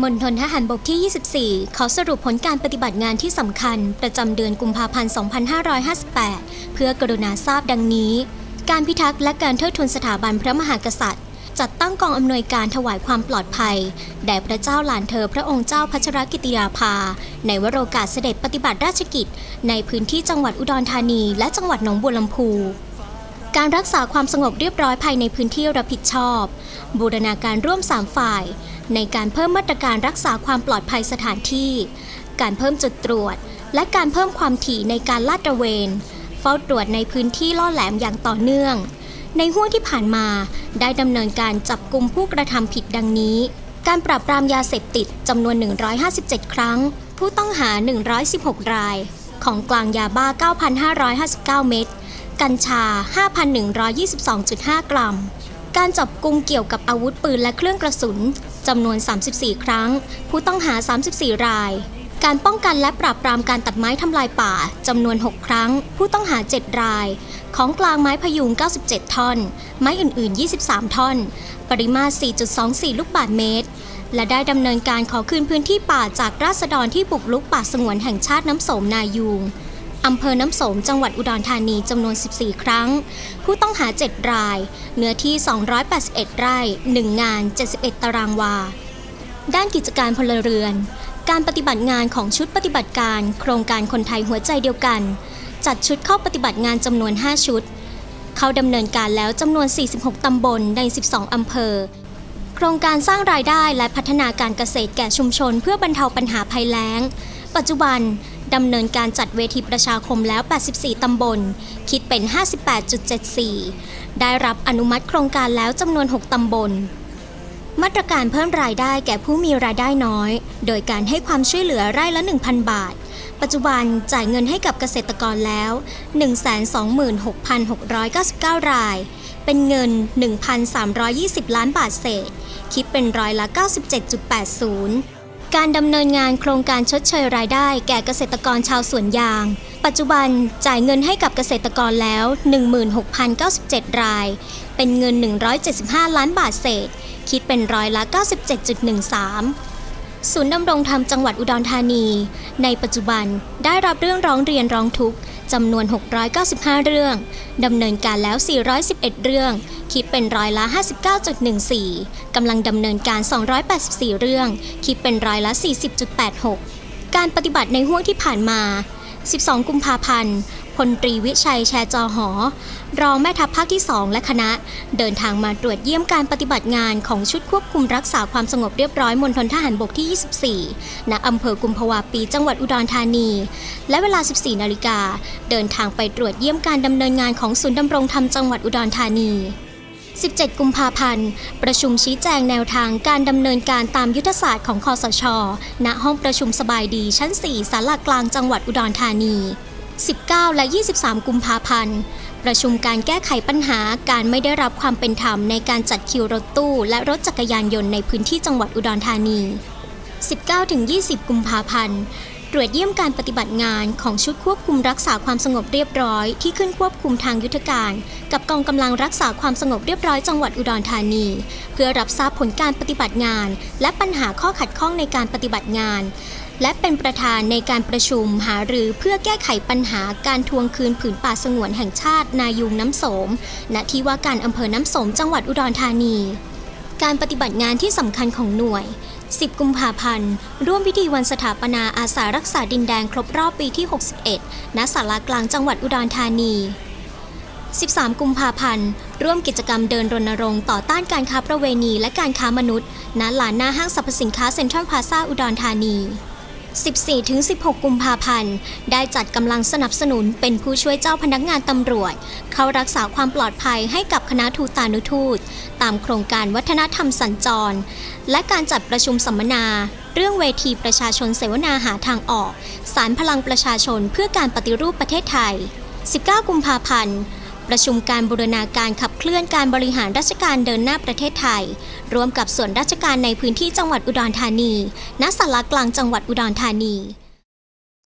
มณฑลทหารบกที่ 24 ขอสรุปผลการปฏิบัติงานที่สำคัญ ประจำเดือนกุมภาพันธ์ 2558 เพื่อกรุณาทราบดังนี้ การพิทักษ์และการเทิดทูนสถาบันพระมหากษัตริย์ จัดตั้งกองอำนวยการถวายความปลอดภัย แด่พระเจ้าหลานเธอพระองค์เจ้าพัชรกิติยาภา ในวโรกาสเสด็จปฏิบัติราชกิจ ในพื้นที่จังหวัดอุดรธานีและจังหวัดหนองบัวลำพูการรักษาความสงบเรียบร้อยภายในพื้นที่รับผิดชอบ บูรณาการร่วม 3 ฝ่าย ในการเพิ่มมาตรการรักษาความปลอดภัยสถานที่ การเพิ่มจุดตรวจ และการเพิ่มความถี่ในการลาดตระเวน เฝ้าตรวจในพื้นที่ล่อแหลมอย่างต่อเนื่อง ในห่วงที่ผ่านมาได้ดำเนินการจับกลุ่มผู้กระทำผิดดังนี้ การปราบปรามยาเสพติดจำนวน 157 ครั้ง ผู้ต้องหา 116 ราย ของกลางยาบ้า 9,559 เม็ด กัญชา 5,122.5 กรัม การจับกุมเกี่ยวกับอาวุธปืนและเครื่องกระสุนจำนวน 34 ครั้ง ผู้ต้องหา 34 ราย การป้องกันและปราบปรามการตัดไม้ทำลายป่าจำนวน 6 ครั้ง ผู้ต้องหา 7 ราย ของกลางไม้พยุง 97 ท่อน ไม้อื่น ๆ 23 ท่อน ปริมาตร 4.24 ลูกบาศก์เมตร และได้ดำเนินการขอคืนพื้นที่ป่าจากราษฎรที่บุกลุกป่าสงวนแห่งชาติน้ำโสมนายูง อำเภอน้ำสมจังหวัดอุดรธานีจำนวน 14 ครั้ง ผู้ต้องหา 7 ราย เนื้อที่ 281 ไร่ 1 งาน 71 ตารางวา ด้านกิจการพลเรือน การปฏิบัติงานของชุดปฏิบัติการ โครงการคนไทยหัวใจเดียวกัน จัดชุดเข้าปฏิบัติงานจำนวน 5 ชุด เข้าดำเนินการแล้วจำนวน 46 ตำบลใน 12 อำเภอโครงการสร้างรายได้และพัฒนาการเกษตรแก่ชุมชนเพื่อบรรเทาปัญหาภัยแล้ง ปัจจุบัน ดำเนินการจัดเวทีประชาคมแล้ว 84 ตำบล คิดเป็น 58.74 ได้รับอนุมัติโครงการแล้วจำนวน 6 ตำบล มาตรการเพิ่มรายได้แก่ผู้มีรายได้น้อย โดยการให้ความช่วยเหลือไร่ละ 1,000 บาท ปัจจุบันจ่ายเงินให้กับเกษตรกรแล้ว 126,699 ราย เป็นเงิน 1,320 ล้านบาทเศษ คิดเป็นร้อยละ 97.80 การดำเนินงานโครงการชดเชยรายได้แก่เกษตรกรชาวสวนยาง ปัจจุบันจ่ายเงินให้กับเกษตรกรแล้ว 16,097 ราย เป็นเงิน 175 ล้านบาทเศษ คิดเป็นร้อยละ 97.13ศูนย์ดำรงธรรมจังหวัดอุดรธานี ในปัจจุบันได้รับเรื่องร้องเรียนร้องทุกข์ จำนวน 695 เรื่องดำเนินการแล้ว 411 เรื่อง คิดเป็นร้อยละ 59.14กำลังดำเนินการ 284 เรื่อง คิดเป็นร้อยละ 40.86 การปฏิบัติในห่วงที่ผ่านมา 12 กุมภาพันธ์ พลตรีวิชัยแชร์จอหอ รองแม่ทัพภาคที่ 2 และคณะ เดินทางมาตรวจเยี่ยมการปฏิบัติงานของชุดควบคุมรักษาความสงบเรียบร้อยมณฑลทหารบกที่ 24 ณ อำเภอกุมภาวาปี จังหวัดอุดรธานี และเวลา 14 นาฬิกา เดินทางไปตรวจเยี่ยมการดำเนินงานของศูนย์ดำรงธรรมจังหวัดอุดรธานี17 กุมภาพันธ์ ประชุมชี้แจงแนวทางการดำเนินการตามยุทธศาสตร์ของคอสช ณ ห้องประชุมสบายดีชั้น4ศาลากลางจังหวัดอุดรธานี 19 และ 23 กุมภาพันธ์ ประชุมการแก้ไขปัญหาการไม่ได้รับความเป็นธรรมในการจัดคิวรถตู้และรถจักรยานยนต์ในพื้นที่จังหวัดอุดรธานี 19-20 กุมภาพันธ์ ตรวจเยี่ยมการปฏิบัติงานของชุดควบคุมรักษาความสงบเรียบร้อย ที่ขึ้นควบคุมทางยุทธการ กับกองกำลังรักษาความสงบเรียบร้อยจังหวัดอุดรธานี เพื่อรับทราบผลการปฏิบัติงาน และปัญหาข้อขัดข้องในการปฏิบัติงาน และเป็นประธานในการประชุมหารือเพื่อแก้ไขปัญหาการทวงคืนผืนป่าสงวนแห่งชาตินายุงน้ำโสม ณ ที่ว่าการอำเภอน้ำโสมจังหวัดอุดรธานี การปฏิบัติงานที่สำคัญของหน่วย 10 กุมภาพันธ์ ร่วมพิธีวันสถาปนาอาสารักษาดินแดงครบรอบปีที่ 61 ณ ศาลากลางจังหวัดอุดรธานี 13 กุมภาพันธ์ ร่วมกิจกรรมเดินรณรงค์ต่อต้านการค้าประเวณีและการค้ามนุษย์ ณ ลานหน้าห้างสรรพสินค้าเซ็นทรัลพลาซาอุดรธานี 14-16 กุมภาพันธ์ ได้จัดกำลังสนับสนุนเป็นผู้ช่วยเจ้าพนักงานตำรวจ เข้ารักษาความปลอดภัยให้กับคณะทูตานุทูต ตามโครงการวัฒนธรรมสัญจร และการจัดประชุมสัมมนา เรื่องเวทีประชาชนเสวนาหาทางออก สารพลังประชาชนเพื่อการปฏิรูปประเทศไทย 19 กุมภาพันธ์ ประชุมการบูรณาการขับเคลื่อนการบริหารราชการเดินหน้าประเทศไทย ร่วมกับส่วนราชการในพื้นที่จังหวัดอุดรธานี ณ ศาลากลางจังหวัดอุดรธานี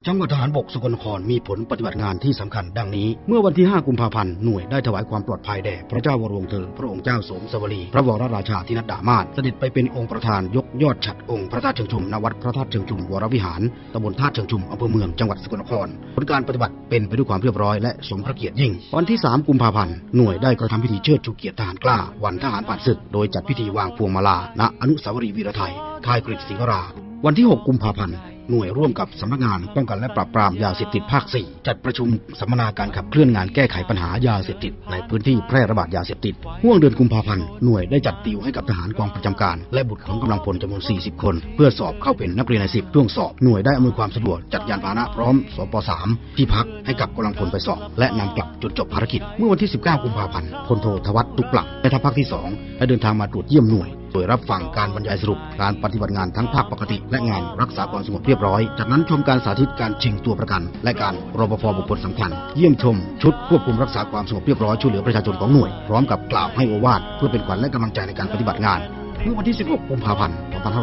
จังหวัดทหารบกสกลนครมีผลปฏิบัติงานที่สำคัญดังนี้ เมื่อวันที่ 5 กุมภาพันธ์หน่วยได้ถวายความปลอดภัยแด่พระเจ้าวรวงเธอ พระองค์เจ้าสมสวรี พระวรราชาธินัดดามาศเสด็จไปเป็นองค์ประธานยกยอดฉัดองค์พระธาตุเชิงชุมณวัดพระธาตุเชิงชุมวรวิหารตำบลธาตุเชิงชุมอำเภอเมืองจังหวัดสกลนครผลการปฏิบัติเป็นไปด้วยความเรียบร้อยและสมพระเกียรติยิ่ง วันที่ 3 กุมภาพันธ์หน่วยได้กระทำพิธีเชิดชูเกียรติทหารกล้า วันทหารผ่านศึก โดยจัดพิธีวางพวงมาลาณอนุสาวรีย์วีรไทยค่ายกฤษสิงหราวันที่ 6 กุมภาพันธ์ หน่วยร่วมกับสำนักงานป้องกันและปราบปรามยาเสพติดภาค 4 จัดประชุมสัมมนาการขับเคลื่อนงานแก้ไขปัญหายาเสพติด ในพื้นที่แพร่ระบาดยาเสพติดห่วงเดือนกุมภาพันธ์หน่วยได้จัดติวให้กับทหารกองประจำการ และบุตรของกำลังพลจำนวน 40 คน เพื่อสอบเข้าเป็นนักเรียนใน10ช่วงสอบหน่วยได้อำนวยความสะดวกจัดยานพาหนะพร้อมสป 3 ที่พักให้กับกำลังพลไปสอบและนำกลับจนจบภารกิจ เมื่อวันที่ 19 กุมภาพันธ์พลโททวัฒน์ตุกปลังแม่ทัพภาคที่2ได้เดินทางมาตรวจเยี่ยมหน่วย โดยรับฟังการบรรยายสรุปการปฏิบัติงานทั้งภาคปกติ และงานรักษาความสงบเรียบร้อย จากนั้นชมการสาธิตการชิงตัวประกัน และการรปภบุคคลสำคัญ เยี่ยมชม ชุดควบคุมรักษาความสงบเรียบร้อยช่วยเหลือประชาชนของหน่วย พร้อมกับกล่าวให้โอวาทเพื่อเป็นขวัญและกำลังใจในการปฏิบัติงานเมื่อวันที่ 16 กุมภาพันธ์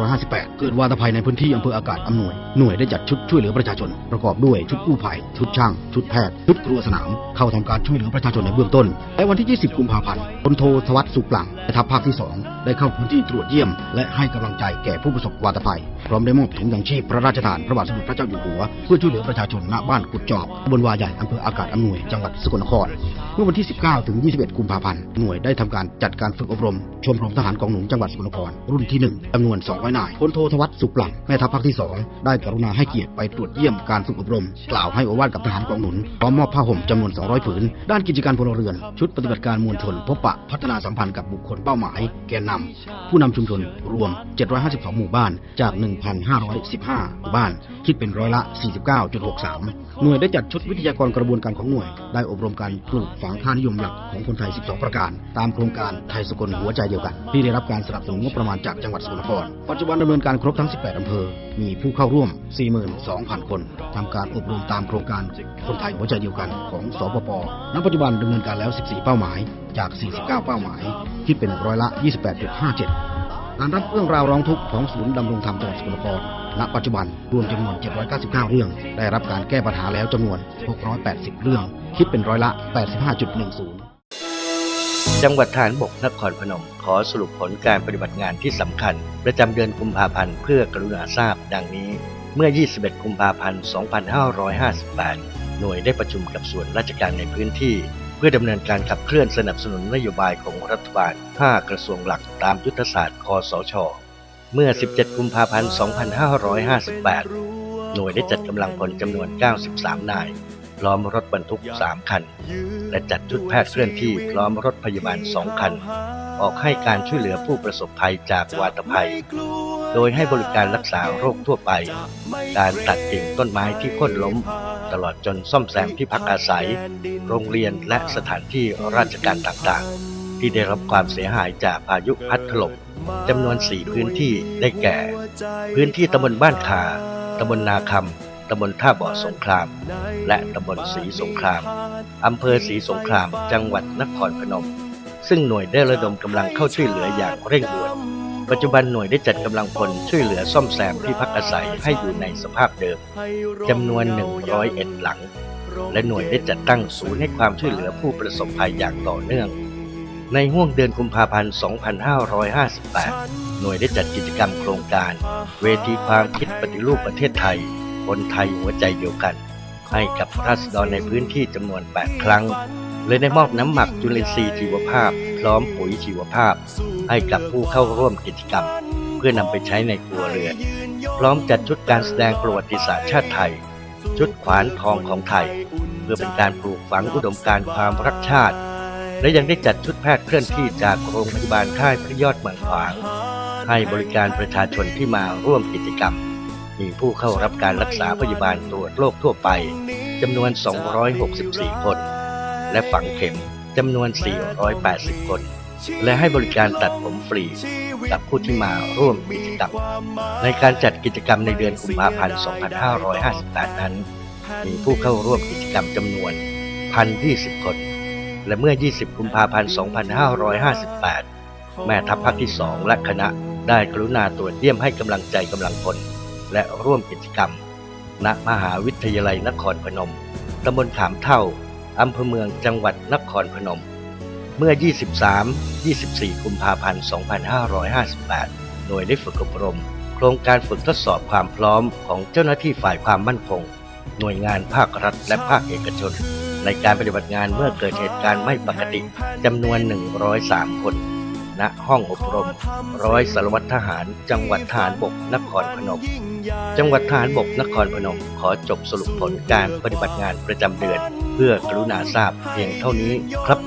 2558 เกิดวาตภัยในพื้นที่อำเภออากาศอำนวย หน่วยได้จัดชุดช่วยเหลือประชาชน ประกอบด้วยชุดกู้ภัย ชุดช่าง ชุดแพทย์ ชุดครัวสนาม เข้าทำการช่วยเหลือประชาชนในเบื้องต้น และวันที่ 20 กุมภาพันธ์พลโททวัฒน์สุปลังทัพภาคที่ 2 ได้เข้าพื้นที่ตรวจเยี่ยม และให้กำลังใจแก่ผู้ประสบวาตภัย พร้อมได้มอบถุงยางชีพพระราชทานพระบาทสมเด็จพระเจ้าอยู่หัว เพื่อช่วยเหลือประชาชนณบ้านกุดจอกตำบลวาใหญ่อำเภออากาศอำนวยจังหวัดสกลนคร เมื่อวันที่ 19 ถึง 21 กุมภาพันธ์หน่วยได้ทำการจัดการฝึกอบรม ชมรมทหารกองหนุนจังหวัดสกลนคร รุ่นที่ 1จำนวน 200 นายพลโททวัฒน์สุขหลังแม่ทัพภาคที่ 2 ได้กรุณาให้เกียรติไปตรวจเยี่ยมการฝึกอบรม กล่าวให้อวาทกับทหารกองหนุนพร้อมมอบผ้าห่มจำนวน 200 ผืน ด้านกิจการพลเรือน ชุดปฏิบัติการมวลชน พบปะพัฒนาสัมพันธ์กับบุคคลเป้าหมายแกนนำผู้นำชุมชนรวม 752 หมู่บ้านจาก 1,515 หมู่บ้าน คิดเป็นร้อยละ 49.63 หน่วยได้จัดชุดวิทยากรกระบวนการของหน่วย ได้อบรมการปลูกฝังค่านิยมหลักของคนไทย 12 ประการ ตามโครงการไทยสกลหัวใจเดียวกัน ที่ได้รับการสนับสนุนงบประมาณจากจังหวัดสกลนครปัจจุบันดำเนินการครบทั้ง 18 อำเภอมีผู้เข้าร่วม 42,000 คนทำการอบรมตามโครงการคนไทยหัวใจเดียวกันของสปปณปัจจุบันดำเนินการแล้ว 14 เป้าหมายจาก 49 เป้าหมาย คิดเป็นร้อยละ 28.57 การรับเรื่องราวร้องทุกข์ของศูนย์ดำรงธรรมจังหวัดสกลนครณปัจจุบันรวมจำนวน 799 เรื่อง ได้รับการแก้ปัญหาแล้วจำนวน 680 เรื่อง คิดเป็นร้อยละ 85.10 จังหวัดฐานบกนครพนม ขอสรุปผลการปฏิบัติงานที่สำคัญ ประจำเดือนกุมภาพันธ์เพื่อกรุณาทราบดังนี้ เมื่อ 21 กุมภาพันธ์ 2558 หน่วยได้ประชุมกับส่วนราชการในพื้นที่ เพื่อดำเนินการขับเคลื่อนสนับสนุนนโยบายของรัฐบาล 5 กระทรวงหลักตามยุทธศาสตร์คอสช เมื่อ 17 กุมภาพันธ์ 2558 หน่วยได้จัดกำลังพลจำนวน 93 นาย พร้อมรถบรรทุก 3 คัน และจัดชุดแพทย์เคลื่อนที่พร้อมรถพยาบาล 2 คัน ออกให้การช่วยเหลือผู้ประสบภัยจากวาตภัย โดยให้บริการรักษาโรคทั่วไป การตัดกิ่งต้นไม้ที่โค่นล้ม ตลอดจนซ่อมแซมที่พักอาศัย โรงเรียนและสถานที่ราชการต่างๆ ที่ได้รับความเสียหายจากพายุพัดถล่มจำนวน 4 พื้นที่ได้แก่ พื้นที่ตำบลบ้านคาตำบลนาคำ ตำบลท่าบ่อสงคราม และตำบลศรีสงคราม อำเภอศรีสงคราม จังหวัดนครพนม ซึ่งหน่วยได้ระดมกำลังเข้าช่วยเหลืออย่างเร่งด่วน ปัจจุบันหน่วยได้จัดกำลังพลช่วยเหลือซ่อมแซมที่พักอาศัยให้อยู่ในสภาพเดิมจำนวน 101 หลัง และหน่วยได้จัดตั้งศูนย์ให้ความช่วยเหลือผู้ประสบภัยอย่างต่อเนื่องในห่วงเดือนกุมภาพันธ์ 2558 หน่วยได้จัดกิจกรรมโครงการ เวทีความคิดปฏิรูปประเทศไทย คนไทยหัวใจเดียวกัน ให้กับราษฎรในพื้นที่จำนวน 8 ครั้ง เลยได้มอบน้ำหมักจุลินทรีย์ชีวภาพ พร้อมปุ๋ยชีวภาพ ให้กับผู้เข้าร่วมกิจกรรม เพื่อนำไปใช้ในครัวเรือน พร้อมจัดชุดการแสดงประวัติศาสตร์ชาติไทย ชุดขวานทองของไทย เพื่อเป็นการปลูกฝังอุดมการณ์ความรักชาติ และยังได้จัดชุดแพทย์เคลื่อนที่จากโรงพยาบาลค่ายพระยอดเมืองขวางให้บริการประชาชนที่มาร่วมกิจกรรม มีผู้เข้ารับการรักษาพยาบาลตรวจโรคทั่วไปจำนวน 264 คน และฝังเข็มจำนวน 480 คน และให้บริการตัดผมฟรีกับผู้ที่มาร่วมกิจกรรม ในการจัดกิจกรรมในเดือนกุมภาพันธ์ 2558 นั้น มีผู้เข้าร่วมกิจกรรมจำนวน 1,020 คน และเมื่อ 20 กุมภาพันธ์ 2558 แม่ทัพภาคที่ 2 และคณะได้กรุณาตรวจเยี่ยมให้กำลังใจกำลังพล และร่วมกิจกรรม ณ มหาวิทยาลัยนครพนม ตำบลขามเท่า อำเภอเมืองจังหวัดนครพนม เมื่อ 23-24 กุมภาพันธ์ 2558 หน่วยได้ฝึกอบรม โครงการฝึกทดสอบความพร้อมของเจ้าหน้าที่ฝ่ายความมั่นคง หน่วยงานภาครัฐและภาคเอกชน ในการปฏิบัติงานเมื่อเกิดเหตุการณ์ไม่ปกติจำนวน 103 คน ณห้องอบรม ร้อยสารวัตรทหาร จังหวัดทหารบกนครพนม จังหวัดทหารบกนครพนม ขอจบสรุปผลการปฏิบัติงานประจำเดือน เพื่อกรุณาทราบเพียงเท่านี้ครับ